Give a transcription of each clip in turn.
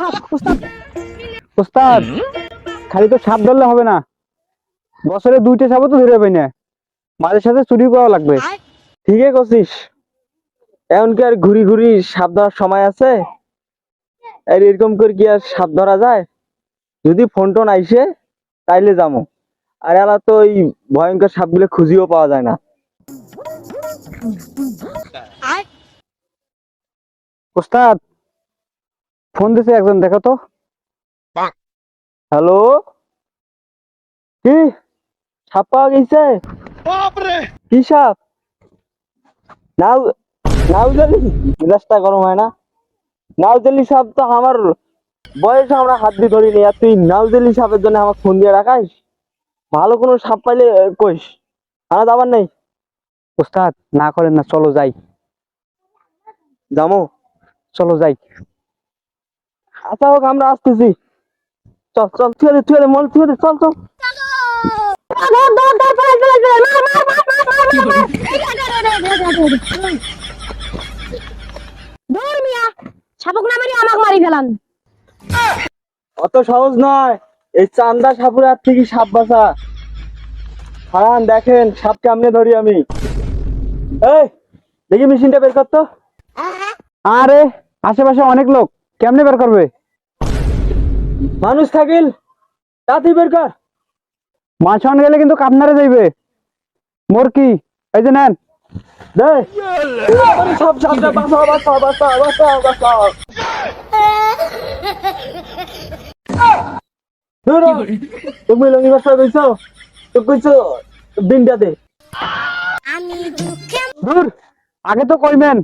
সাপ উস্তাদ উস্তাদ খালি তো সাপ ধরলে হবে না। বছরে দুইটা সাপও তো ধরে পাই না। মাঝে সাথে চুরি করা লাগবে। ঠিকই করছিস। এখন কি আর ঘুরি ঘুরি সাপ ধরার সময় আছে? আর এরকম করে কি আর সাপ ধরা যায়? যদি ফোন টোন আইসে তাইলে যাব। আর এলা তো ওই ভয়ঙ্কর সাপগুলো খুঁজিও পাওয়া যায় না। উস্তাদ ফোন দিছে একজন দেখো তো। হ্যালো? কি? সাপ পাওয়া গেছে কি সাপ? নাও নাউজালি মেজাজটা গরম হয় না। নাউজালি সাপ তো আমার বয়সে আমরা হাত দিয়ে ধরিনি। আর তুই নাউজালি সাপের জন্য আমার ফোন দিয়ে রাখাইস? ভালো কোনো সাপ পাইলে কইস। আমার যাবার নেই? ওস্তাদ না করেন না চলো যাই। যাব চলো যাই। আচ্ছা হোক আমরা আসতেছি। চল চল তুই তুই মল তুই চল চল। অত সহজ নয়, এই চান্দা সাপুর সাপ বাঁচা। হারান, দেখেন সাপ কেমনে ধরি আমি। দেখি মেশিনটা বের করতো আরে, আশেপাশে অনেক লোক। কেমনে বের করবে? মানুষ থাকিল তাড়াতাড়ি বের কর। মাছ আন গেলে কিন্তু কাপনারে যাইবে। মোর কি? এই যে নেন। তুমি লঙ্গি বাসা কইছো তো কইছো দিনটা দে। দূর আগে তো কইবেন।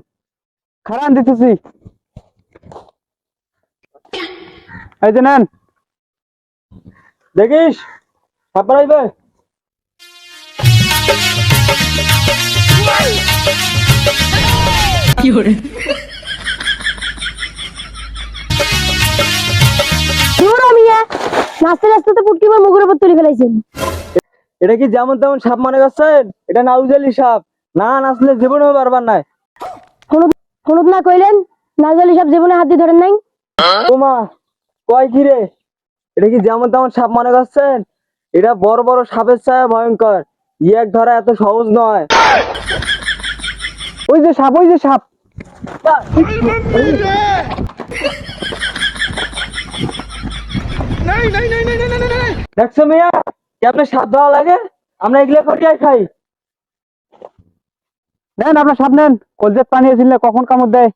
খারান দিতেছি। এই যে নেন। দেখিস? সাপ পাইবে ধর মিয়া নাচতে নাচতে তো পুটকি আমার মুখের উপর তুলে ফেলাইছেন। এটা কি যেমন তেমন সাপ মনে করছেন? এটা নাউজালি সাপ। না নাচলে জীবনেও পারবার নাই। হলুদ হলুদ না কইলেন নাজলি সাপ জীবনে হাত দিয়ে ধরেন নাই? তোমা কয় কি রে এটা কি যেমন তেমন সাপ মনে করছেন? এটা বড় বড় সাপের ছায়া ভয়ঙ্কর। এক ধরা এত সহজ নয়। ওই যে সাপ, ওই যে সাপ। দেখছ মেয়া? কি আপনার সাপ ধরা লাগে? আমরা এগুলো কটিয়াই খাই। নেন আপনার সাপ নেন। কলজের পানি এসিলে কখন কামড় দেয়?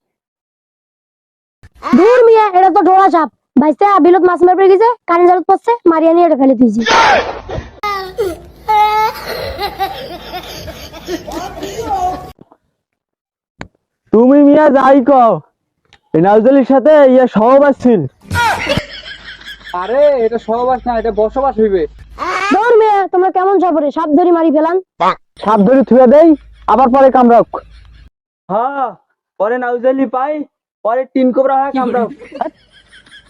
দূর মিয়া, এটা তো ডোরা সাপ। ভাইসে বিলত মাছ মারবে গেছে কানে জালত পড়ছে মারিয়া নিয়ে এটা ফেলে দিয়েছি তুমি মিয়া যাই কও এই সাথে ইয়ে সহবাস ছিল আরে এটা সহবাস না এটা বসবাস হইবে। দূর মিয়া তোমরা কেমন সাপরে সাপ ধরি মারি ফেলান। সাপ ধরে থুয়ে দেই আবার পরে কামড়াক হ্যাঁ পরে নাউজালি পাই পরে টিন কোবরা হয় কামড়াও।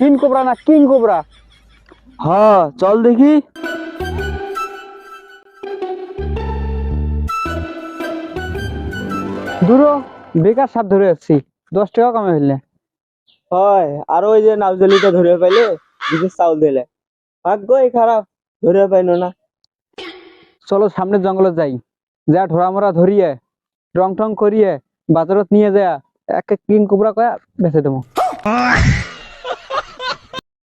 কিং কোবরা না কিং কোবরা? হ্যাঁ চল দেখি। দূরও বেকার সাপ ধরে আসছি দশ টাকা কমে ফেললে। হয় আর ওই যে নাউজালিটা ধরে পাইলে বিশেষ চাউল দিলে। ভাগ্যই খারাপ ধরে পাইলো না। চলো সামনের জঙ্গলে যাই। যা ঢোরা মোরা ধরিয়ে রং টং করিয়ে বাজারত নিয়ে যায় এক এক কিং কোবরা কয়া বেচে দেবো।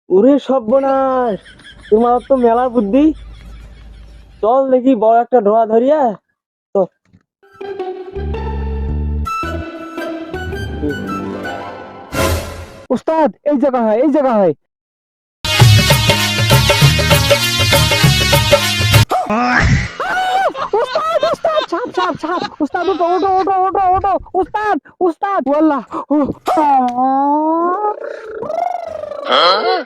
ওরে সর্বনাশ, তোমার তো মেলা বুদ্ধি। চল দেখি বড় একটা ঢোয়া ধরিয়া, তো। উস্তাদ এই জায়গা হয়, এই জায়গা হয়। ছাপ ছাপ ছাপ। উস্তাদ ওটো ওটো ওটো ওটো ওটো উস্তাদ উস্তাদ ওয়াল্লাহ আচ্ছা,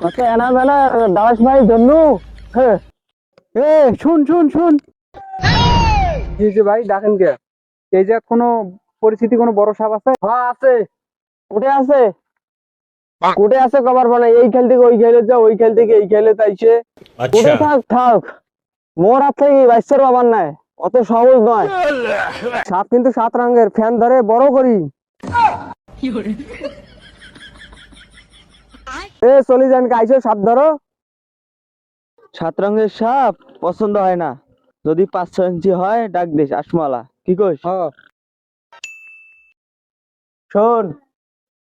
কত এনা বেলা দাস ভাই জন্য হ্যাঁ এ শুন শুন শুন। জি জি ভাই ডাকেন কে? এই যে কোনো পরিস্থিতি কোনো বড় সাপ আছে? হ্যাঁ আছে। কোটে আছে? কোটে আছে কবার বলে এই খেল থেকে ওই খেলে যা ওই খেল থেকে এই খেলে তাইছে আচ্ছা। কোটে থাক থাক। মোর হাত থেকে বাইশের বাবার নাই। অত সহজ নয়। সাপ কিন্তু সাত রঙের ফ্যান ধরে বড় করি। এ চলি যান কাইছো সাপ ধরো। সাত রঙের সাপ পছন্দ হয় না। যদি পাঁচ ছয় ইঞ্চি হয় ডাক দিস আসমলা কি কইস? শোন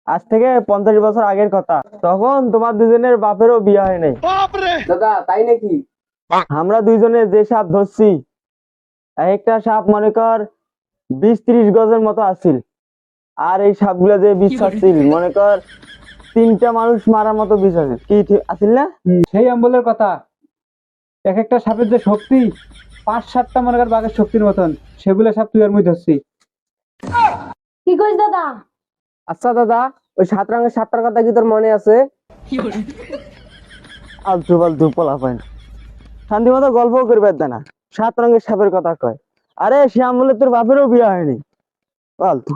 আজ থেকে পঞ্চাশ বছর আগের কথা। তখন তোমার দুজনের বাপেরও বিয়ে হয় নাই। দাদা তাই নাকি? আমরা দুইজনে যে সাপ ধরছি একটা সাপ মনে কর বিশ ত্রিশ গজের মতো আছিল। আর এই সাপগুলা যে বিষ আসছিল মনে কর তিনটা মানুষ মারার মতো বিষ আছে। কি আছিল না? সেই আম্বলের কথা। এক একটা সাপের যে শক্তি পাঁচ সাতটা মনে কর বাঘের শক্তির মতন সেগুলো সাপ তুই আর মুই ধরছি কি কইস দাদা? আচ্ছা দাদা ওই সাত রঙের সাপটার কথা কি তোর মনে আছে? আলতু ফালতু পোলা পায় না শান্তি মতো গল্প করবে না সাত রঙের সাপের কথা কয়। আরে শ্যাম বলে তোর বাপেরও বিয়ে হয়নি। ফালতু